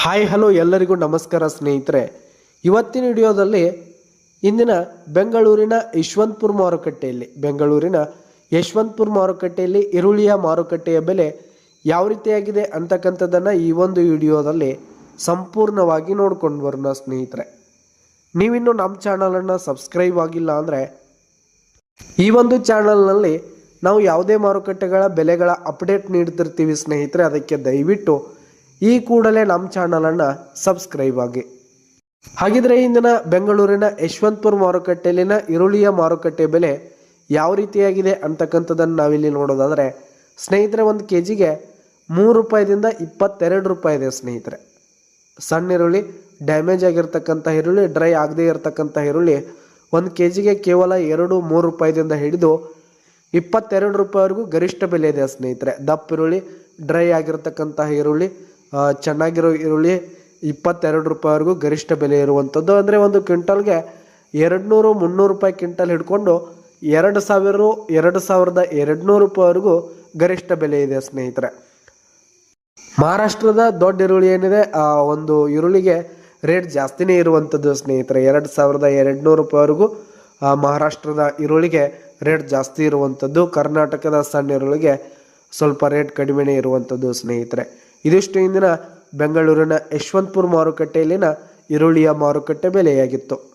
Hi hello ಎಲ್ಲರಿಗೂ ನಮಸ್ಕಾರ ಸ್ನೇಹಿತರೆ. ಇವತ್ತಿನ ವಿಡಿಯೋದಲ್ಲಿ ಇಂದಿನ ಬೆಂಗಳೂರಿನ ಯಶವಂತಪುರ ಮಾರುಕಟ್ಟೆಯಲ್ಲಿ, ಬೆಂಗಳೂರಿನ ಯಶವಂತಪುರ ಮಾರುಕಟ್ಟೆಯಲ್ಲಿ ಈರುಳ್ಳಿಯ ಮಾರುಕಟ್ಟೆಯ ಬೆಲೆ ಯಾವ ರೀತಿಯಾಗಿದೆ ಅಂತಕ್ಕಂಥದ್ದನ್ನು ಈ ಒಂದು ವಿಡಿಯೋದಲ್ಲಿ ಸಂಪೂರ್ಣವಾಗಿ ನೋಡ್ಕೊಂಡು ಬರೋಣ ಸ್ನೇಹಿತರೆ. ನೀವಿನ್ನು ನಮ್ಮ ಚಾನಲನ್ನು ಸಬ್ಸ್ಕ್ರೈಬ್ ಆಗಿಲ್ಲ ಅಂದರೆ ಈ ಒಂದು ಚಾನಲ್ನಲ್ಲಿ ನಾವು ಯಾವುದೇ ಮಾರುಕಟ್ಟೆಗಳ ಬೆಲೆಗಳ ಅಪ್ಡೇಟ್ ನೀಡ್ತಿರ್ತೀವಿ ಸ್ನೇಹಿತರೆ. ಅದಕ್ಕೆ ದಯವಿಟ್ಟು ಈ ಕೂಡಲೇ ನಮ್ಮ ಚಾನಲನ್ನು ಸಬ್ಸ್ಕ್ರೈಬ್ ಆಗಿ. ಹಾಗಿದ್ರೆ ಇಂದಿನ ಬೆಂಗಳೂರಿನ ಯಶವಂತಪುರ ಮಾರುಕಟ್ಟೆಯಲ್ಲಿನ ಈರುಳ್ಳಿಯ ಮಾರುಕಟ್ಟೆ ಬೆಲೆ ಯಾವ ರೀತಿಯಾಗಿದೆ ಅಂತಕ್ಕಂಥದ್ದನ್ನು ನಾವಿಲ್ಲಿ ನೋಡೋದಾದರೆ, ಸ್ನೇಹಿತರೆ ಒಂದು ಕೆ ಜಿಗೆ ಮೂರು ರೂಪಾಯಿದಿಂದ ಇಪ್ಪತ್ತೆರಡು ರೂಪಾಯಿ ಇದೆ ಸ್ನೇಹಿತರೆ. ಸಣ್ಣ ಈರುಳ್ಳಿ ಡ್ಯಾಮೇಜ್ ಆಗಿರ್ತಕ್ಕಂಥ ಈರುಳ್ಳಿ ಡ್ರೈ ಆಗದೇ ಇರತಕ್ಕಂಥ ಈರುಳ್ಳಿ ಒಂದು ಕೆ ಜಿಗೆ ಕೇವಲ ಎರಡು ಮೂರು ರೂಪಾಯಿದಿಂದ ಹಿಡಿದು ಇಪ್ಪತ್ತೆರಡು ರೂಪಾಯಿವರೆಗೂ ಗರಿಷ್ಠ ಬೆಲೆ ಇದೆ ಸ್ನೇಹಿತರೆ. ದಪ್ಪ ಈರುಳ್ಳಿ ಡ್ರೈ ಆಗಿರ್ತಕ್ಕಂಥ ಈರುಳ್ಳಿ ಚೆನ್ನಾಗಿರೋ ಈರುಳ್ಳಿ ಇಪ್ಪತ್ತೆರಡು ರೂಪಾಯಿವರೆಗೂ ಗರಿಷ್ಠ ಬೆಲೆ ಇರುವಂಥದ್ದು. ಅಂದರೆ ಒಂದು ಕ್ವಿಂಟಲ್ಗೆ ಎರಡು ನೂರು ಮುನ್ನೂರು ರೂಪಾಯಿ ಕ್ವಿಂಟಲ್ ಹಿಡ್ಕೊಂಡು ಎರಡು ಸಾವಿರ ಎರಡು ಸಾವಿರದ ಎರಡು ನೂರು ರೂಪಾಯಿವರೆಗೂ ಗರಿಷ್ಠ ಬೆಲೆ ಇದೆ ಸ್ನೇಹಿತರೆ. ಮಹಾರಾಷ್ಟ್ರದ ದೊಡ್ಡ ಈರುಳ್ಳಿ ಏನಿದೆ? ಆ, ಒಂದು ಈರುಳ್ಳಿಗೆ ರೇಟ್ ಜಾಸ್ತಿನೇ ಇರುವಂಥದ್ದು ಸ್ನೇಹಿತರೆ. ಎರಡು ಸಾವಿರದ ಎರಡು ನೂರು ರೂಪಾಯಿವರೆಗೂ ಮಹಾರಾಷ್ಟ್ರದ ಈರುಳ್ಳಿಗೆ ರೇಟ್ ಜಾಸ್ತಿ ಇರುವಂಥದ್ದು. ಕರ್ನಾಟಕದ ಸಣ್ಣ ಈರುಳ್ಳಿಗೆ ಸ್ವಲ್ಪ ರೇಟ್ ಕಡಿಮೆನೇ ಇರುವಂಥದ್ದು ಸ್ನೇಹಿತರೆ. ಇದಿಷ್ಟು ಇಂದಿನ ಬೆಂಗಳೂರಿನ ಯಶವಂತಪುರ ಮಾರುಕಟ್ಟೆಯಲ್ಲಿನ ಈರುಳ್ಳಿಯ ಮಾರುಕಟ್ಟೆ ಬೆಲೆಯಾಗಿತ್ತು.